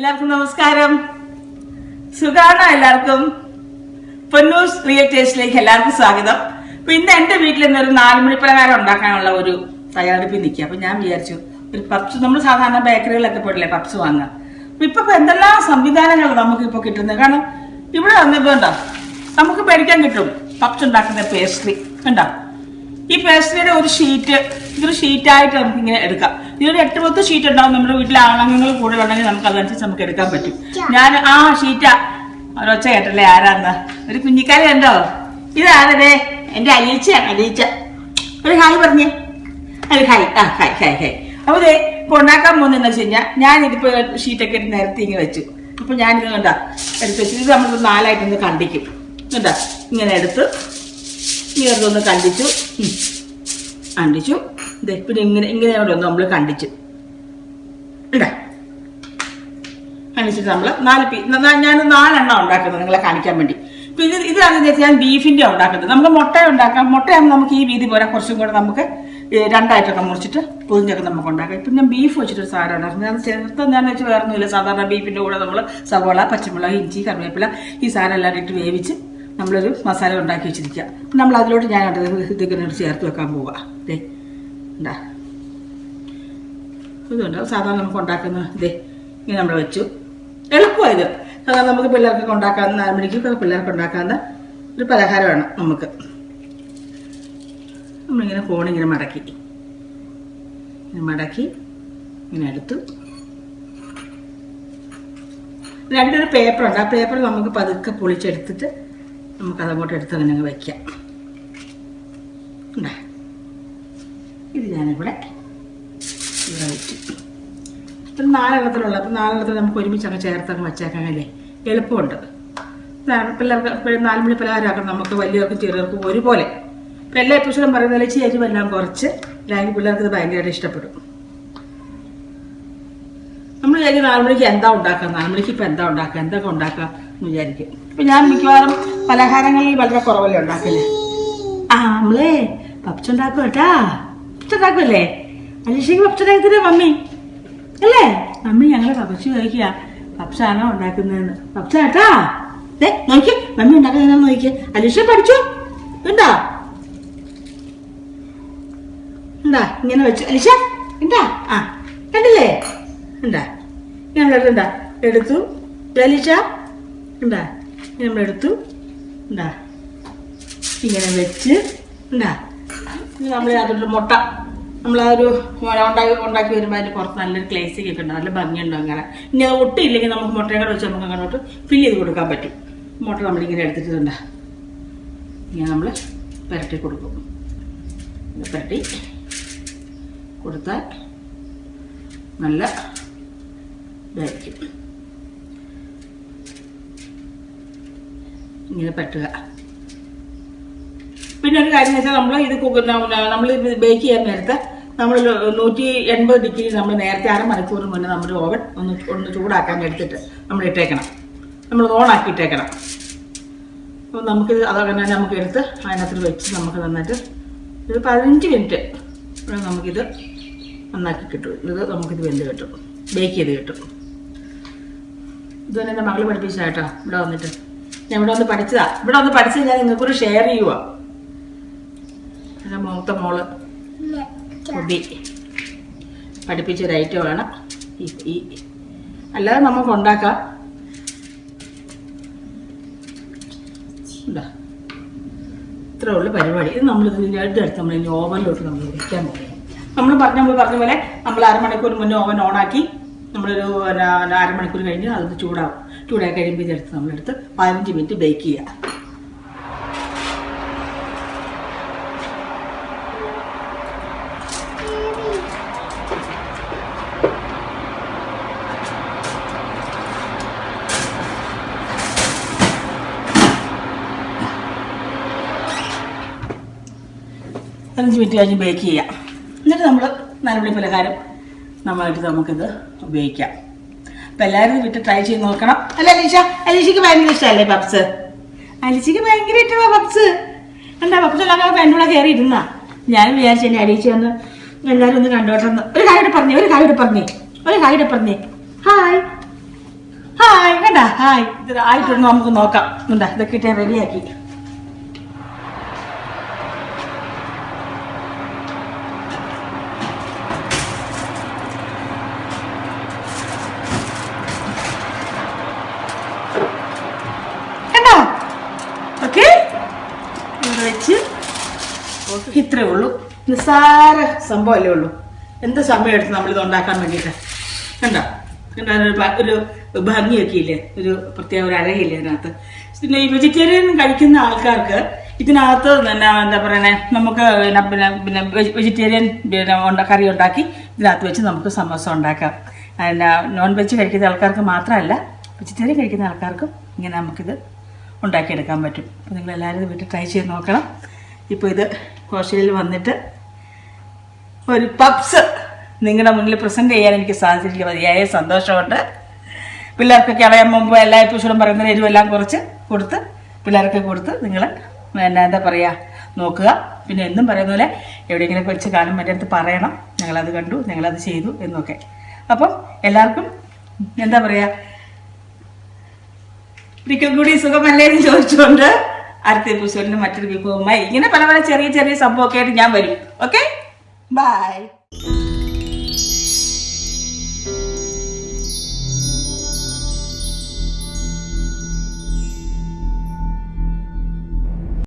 എല്ലാവർക്കും നമസ്കാരം. സുഖാണോ എല്ലാവർക്കും? പൊന്നൂസ് ക്രിയേറ്റേഴ്സിലേക്ക് എല്ലാവർക്കും സ്വാഗതം. അപ്പൊ ഇന്ന് എന്റെ വീട്ടിൽ നിന്ന് ഒരു നാലുമണി പലഹാരം ഉണ്ടാക്കാനുള്ള ഒരു തയ്യാറെടുപ്പിൽ നിൽക്കുക അപ്പൊ ഞാൻ വിചാരിച്ചു ഒരു പപ്സ് നമ്മൾ സാധാരണ ബേക്കറികളിലൊക്കെ പോയിട്ടില്ലേ പപ്സ് വാങ്ങുക. അപ്പൊ ഇപ്പൊ എന്തെല്ലാം സംവിധാനങ്ങൾ നമുക്ക് ഇപ്പൊ കിട്ടുന്നത്? കാരണം ഇവിടെ വന്നിട്ടുണ്ടോ നമുക്ക് മേടിക്കാൻ കിട്ടും പപ്സ് ഉണ്ടാക്കുന്ന പേസ്ട്രി. ഉണ്ടോ ഈ പേസ്ട്രിയുടെ ഒരു ഷീറ്റ് ഇതൊരു ഷീറ്റായിട്ട് നമുക്ക് ഇങ്ങനെ എടുക്കാം. ഇതൊരു എട്ട് പത്ത് ഷീറ്റ് ഉണ്ടാവും നമ്മുടെ വീട്ടിലെ ആണുങ്ങൾ കൂടുതലുണ്ടെങ്കിൽ നമുക്ക് അതനുസരിച്ച് നമുക്ക് എടുക്കാൻ പറ്റും. ഞാൻ ആ ഷീറ്റാ. ഒരൊച്ച കേട്ടല്ലേ ആരാന്ന്? ഒരു കുഞ്ഞിക്കാലി ഉണ്ടോ ഇതാരതേ എന്റെ അലീച്ചയാണ് അലീച്ച. ഒരു ഹായ് പറഞ്ഞേ. അല്ല ഹായ്. ആ ഹായ് ഹായ് ഹായ്. അപ്പൊ ഇതേ ഇപ്പൊ ഉണ്ടാക്കാൻ പോകുന്നതെന്ന് വെച്ച് കഴിഞ്ഞാൽ ഞാൻ ഇതിപ്പോ ഷീറ്റൊക്കെ എടുത്ത് നിരത്തി ഇങ്ങനെ വെച്ചു. അപ്പൊ ഞാനിത് കണ്ടാ എടുത്ത് വെച്ചു. ഇത് നമ്മൾ നാലായിട്ടൊന്ന് കണ്ടിക്കും. കണ്ടാ ഇങ്ങനെ എടുത്ത് ഒന്ന് കണ്ടിച്ചു. കണ്ടിച്ചു. പിന്നെ ഇങ്ങനെ ഇങ്ങനെ അവിടെ ഒന്ന് നമ്മൾ കണ്ടിച്ചു. കണ്ടിച്ചിട്ട് നമ്മൾ നാല് പീ ഞാൻ നാലെണ്ണം ഉണ്ടാക്കുന്നത് നിങ്ങളെ കാണിക്കാൻ വേണ്ടി. പിന്നെ ഇതാണ് ഞാൻ ബീഫിന്റെ ഉണ്ടാക്കുന്നത്. നമുക്ക് മുട്ട ഉണ്ടാക്കാം. മുട്ടയാകുമ്പോൾ നമുക്ക് ഈ വീതി പോരാ. കുറച്ചും കൂടെ നമുക്ക് രണ്ടായിട്ടൊക്കെ മുറിച്ചിട്ട് പൊതിഞ്ഞൊക്കെ നമുക്ക് ഉണ്ടാക്കാം. ഇപ്പം ഞാൻ ബീഫ് വെച്ചിട്ട് സാധനം ഉണ്ടാക്കുന്നത്. അത് ചേർത്ത് ഞാൻ വെച്ച് വേറൊന്നുമില്ല. സാധാരണ ബീഫിന്റെ കൂടെ നമ്മൾ സവോള പച്ചമുളക് ഇഞ്ചി കറിവേപ്പില ഈ സാധനം എല്ലാം ഇട്ട് വേവിച്ച് നമ്മളൊരു മസാല ഉണ്ടാക്കി വെച്ചിരിക്കുക. നമ്മൾ അതിലോട്ട് ഞാൻ ഇതൊക്കെ ചേർത്ത് വെക്കാൻ പോവാ. ദേ ഉണ്ടാ ഇതുണ്ട്. സാധാരണ നമുക്ക് ഉണ്ടാക്കുന്ന ഇതേ ഇങ്ങനെ നമ്മൾ വെച്ചു. എളുപ്പമായത് ഇത്. സാധാരണ നമുക്ക് പിള്ളേർക്കൊക്കെ ഉണ്ടാക്കാവുന്ന നാല് മണിക്കൊക്കെ പിള്ളേർക്ക് ഉണ്ടാക്കാവുന്ന ഒരു പലഹാരമാണ് നമുക്ക്. നമ്മളിങ്ങനെ ഫോണിങ്ങനെ മടക്കി. മടക്കി ഇങ്ങനെ എടുത്തു. രണ്ടൊരു പേപ്പറുണ്ട് ആ പേപ്പർ നമുക്ക് പതുക്കെ പൊളിച്ചെടുത്തിട്ട് നമുക്ക് അതങ്ങോട്ട് എടുത്ത് അങ്ങനെ അങ്ങ് വയ്ക്കാം ഉണ്ടാ ഇത് ഞാനിവിടെ ഇവിടെ വെച്ചു ഇത് നാലെണ്ണത്തിലുള്ള അപ്പം നാലെണ്ണത്തിൽ നമുക്ക് ഒരുമിച്ച് അങ്ങ് ചേർത്തങ്ങ് വച്ചേക്കാം അല്ലേ? എളുപ്പമുണ്ട്. പിള്ളേർക്ക് എപ്പോഴും നാല് മണി പലഹാരമാക്കണം. നമുക്ക് വലിയവർക്കും ചെറിയവർക്കും ഒരുപോലെ. ഇപ്പം എല്ലാ എപ്പിസോഡും പറയുന്ന ചേരും എല്ലാം കുറച്ച്. അല്ലെങ്കിൽ പിള്ളേർക്ക് ഇത് ഭയങ്കരമായിട്ട് ഇഷ്ടപ്പെടും. നമ്മൾ കഴിഞ്ഞ നാലുമണിക്ക് എന്താ ഉണ്ടാക്കുക? നാലുമണിക്ക് ഇപ്പം എന്താ ഉണ്ടാക്കുക? എന്തൊക്കെ ഉണ്ടാക്കുക? വിചാരിക്കും. ഇപ്പം ഞാൻ മിക്കവാറും പലഹാരങ്ങളിൽ വളരെ കുറവല്ലേ ഉണ്ടാക്കൽ? ആ നമ്മളേ പപ്സ് ഉണ്ടാക്കും കേട്ടാ. പപ്സ് ഉണ്ടാക്കുമല്ലേ അലീഷയ്ക്ക് പപ്സ് ഉണ്ടാക്കത്തില്ലേ മമ്മി? അല്ലേ? മമ്മി ഞങ്ങൾ പപ്സ് കഴിക്കുക. പപ്സാണോ ഉണ്ടാക്കുന്നതെന്ന്. പപ്സ് കേട്ടാ? ഏ നോക്കി മമ്മി ഉണ്ടാക്കുന്നതെന്ന് നോക്കി അലീഷ പഠിച്ചു? എന്താ ഉണ്ടാ ഇങ്ങനെ വെച്ചു. അലീഷ ഉണ്ടാ ആ കണ്ടില്ലേ? ഉണ്ടാ നമ്മളെടുത്തുണ്ടാ എടുത്തു. അലീഷ ഉണ്ടാ നമ്മളെടുത്തു ഉണ്ടാ ഇങ്ങനെ വെച്ച് ഉണ്ടാ നമ്മൾ അതൊരു മുട്ട. നമ്മൾ ആ ഒരു ഉണ്ടാക്കി ഉണ്ടാക്കി വരുമ്പോൾ അതിന് പുറത്ത് നല്ലൊരു ക്ലേസ് ഒക്കെ ഉണ്ട് നല്ല ഭംഗിയുണ്ട് അങ്ങനെ. ഇനി അത് ഒട്ടിയില്ലെങ്കിൽ നമുക്ക് മുട്ടയും കൂടെ വെച്ച് നമുക്ക് അങ്ങോട്ട് ഫില്ല് ചെയ്ത് കൊടുക്കാൻ പറ്റും. മുട്ട നമ്മളിങ്ങനെ എടുത്തിട്ടുണ്ട് ഇങ്ങനെ നമ്മൾ പുരട്ടി കൊടുക്കും. പുരട്ടി കൊടുത്താൽ നല്ല ഇതായിരിക്കും. ഇങ്ങനെ പറ്റുക. പിന്നെ ഒരു കാര്യം വെച്ചാൽ നമ്മൾ ഇത് നമ്മൾ ബേക്ക് ചെയ്യാൻ നേരത്തെ നമ്മൾ നൂറ്റി എൺപത് ഡിഗ്രി നമ്മൾ നേരത്തെ അരമണിക്കൂർ മുന്നേ നമ്മൾ ഓവൻ ഒന്ന് ഒന്ന് ചൂടാക്കാൻ എടുത്തിട്ട് നമ്മൾ ഇട്ടേക്കണം. നമ്മൾ ഓൺ ആക്കി ഇട്ടേക്കണം. അപ്പോൾ നമുക്ക് അതങ്ങനെ നമുക്ക് എടുത്ത് അതിനകത്ത് വെച്ച് നമുക്ക് നന്നായിട്ട് ഒരു പതിനഞ്ച് മിനിറ്റ് നമുക്കിത് നന്നാക്കി കിട്ടും. ഇത് നമുക്കിത് വെന്ത് കിട്ടും. ബേക്ക് ചെയ്ത് കിട്ടും. ഇത് തന്നെ മകൾ പഠിപ്പിച്ചാട്ടോ ഇവിടെ വന്നിട്ട്. ഞാൻ ഇവിടെ വന്ന് പഠിച്ചതാ. ഇവിടെ വന്ന് പഠിച്ചത് ഞാൻ നിങ്ങൾക്കൊരു ഷെയർ എന്റെ മൂത്ത മോൾ. പഠിപ്പിച്ചൊരു ഐറ്റം ആണ്. ഈ അല്ലാതെ നമുക്ക് ഉണ്ടാക്കാം. ഇതാ. ഇത്രേ ഉള്ളു പരിപാടി. ഇത് നമ്മൾ ഇതിന്റെ അടുത്ത് നമ്മൾ ഇനി ഓവനിലോട്ട് നമ്മൾ വിളിക്കാൻ പോകും നമ്മൾ പറഞ്ഞ നമ്മൾ പറഞ്ഞ പോലെ നമ്മൾ അരമണിക്കൂർ മുന്നേ ഓവൻ ഓണാക്കി നമ്മളൊരു പിന്നെ അരമണിക്കൂർ കഴിഞ്ഞ് അത് ചൂടാവും. ചൂടായി കഴിയുമ്പോൾ ഇതെടുത്ത് നമ്മളെടുത്ത് പതിനഞ്ച് മിനിറ്റ് ബേക്ക് ചെയ്യുക പതിനഞ്ച് മിനിറ്റ് കഴിഞ്ഞ് ബേക്ക് ചെയ്യാം. എന്നിട്ട് നമ്മൾ നരമണി പലഹാരം നമ്മളായിട്ട് നമുക്കിത് ഉപയോഗിക്കാം. അപ്പം എല്ലാവരും വിട്ട് ട്രൈ ചെയ്ത് നോക്കണം. അല്ല അലീഷ? അലീഷയ്ക്ക് ഭയങ്കര ഇഷ്ടമല്ലേ പപ്സ് അലീഷയ്ക്ക് ഭയങ്കര ഇഷ്ടമാണ് പപ്സ് എന്താ പപ്സ് ഉണ്ടാക്കാൻ കൂടെ കയറി ഇരുന്നാ. ഞാൻ വിചാരിച്ചു എന്നെ അലീച്ച ഒന്ന് എല്ലാവരും ഒന്ന് കണ്ടോട്ടെന്ന് ഒരു കാര്യം പറഞ്ഞേ ഒരു കാര്യം പറഞ്ഞേ. ഒരു കാര്യം പറഞ്ഞേ. ഹായ് ഹായ് കണ്ടാ? ഹായ് ഇത് ആയിട്ടുണ്ട് നമുക്ക് നോക്കാം. എന്താ ഇതൊക്കെ ഇട്ട് റെഡിയാക്കി കണ്ടോ ഓക്കെ ഇവിടെ വെച്ച് ഇത്രേ ഉള്ളൂ. നിസ്സാര സംഭവമല്ലേ ഉള്ളൂ. എന്ത് സമയം എടുത്ത് നമ്മളിത് ഉണ്ടാക്കാൻ വേണ്ടിയിട്ട്? കണ്ടോ? കണ്ടോ? ഒരു ഭംഗിയൊക്കെ ഇല്ലേ? ഒരു പ്രത്യേക ഒരു അഴകില്ലേ അതിനകത്ത്? പിന്നെ ഈ വെജിറ്റേറിയൻ കഴിക്കുന്ന ആൾക്കാർക്ക് ഇതിനകത്ത് പിന്നെ എന്താ പറയണേ? നമുക്ക് പിന്നെ പിന്നെ പിന്നെ വെജിറ്റേറിയൻ പിന്നെ ഉണ്ട കറി ഉണ്ടാക്കി ഇതിനകത്ത് വെച്ച് നമുക്ക് സമോസ ഉണ്ടാക്കാം. പിന്നെ നോൺ വെജ് കഴിക്കുന്ന ആൾക്കാർക്ക് മാത്രമല്ല വെജിറ്റേറിയൻ കഴിക്കുന്ന ആൾക്കാർക്കും ഇങ്ങനെ നമുക്കിത് ഉണ്ടാക്കിയെടുക്കാൻ പറ്റും. അപ്പോൾ നിങ്ങൾ എല്ലാവരും ഇത് വീട്ടിൽ ട്രൈ ചെയ്ത് നോക്കണം. ഇപ്പോൾ ഇത് ഓസ്ട്രേലിയയിൽ വന്നിട്ട് ഒരു പപ്സ് നിങ്ങളുടെ മുന്നിൽ പ്രസന്റ് ചെയ്യാൻ എനിക്ക് സാധിച്ചിരിക്കുക. മതിയായ സന്തോഷമുണ്ട്. പിള്ളേർക്കൊക്കെ അറിയാൻ മുമ്പ് എല്ലാ എപ്പിസോഡും പറയുന്ന എരിവെല്ലാം കുറച്ച് കൊടുത്ത് പിള്ളേർക്ക് കൊടുത്ത് നിങ്ങൾ എന്നാ എന്താ പറയുക നോക്കുക. പിന്നെ എന്നും പറയുന്ന പോലെ എവിടെയെങ്കിലും വെച്ച് കാണും. മറ്റേ അടുത്ത് പറയണം. ഞങ്ങളത് കണ്ടു ഞങ്ങളത് ചെയ്തു എന്നൊക്കെ. അപ്പം എല്ലാവർക്കും എന്താ പറയുക ഒരിക്കൽ കൂടി സുഖമല്ലേ എന്ന് ചോദിച്ചുകൊണ്ട് അടുത്ത എപ്പിസോഡിന് മറ്റൊരു വിഭവമായി ഇങ്ങനെ പല പല ചെറിയ ചെറിയ സംഭവമൊക്കെ ആയിട്ട് ഞാൻ വരും. Okay bye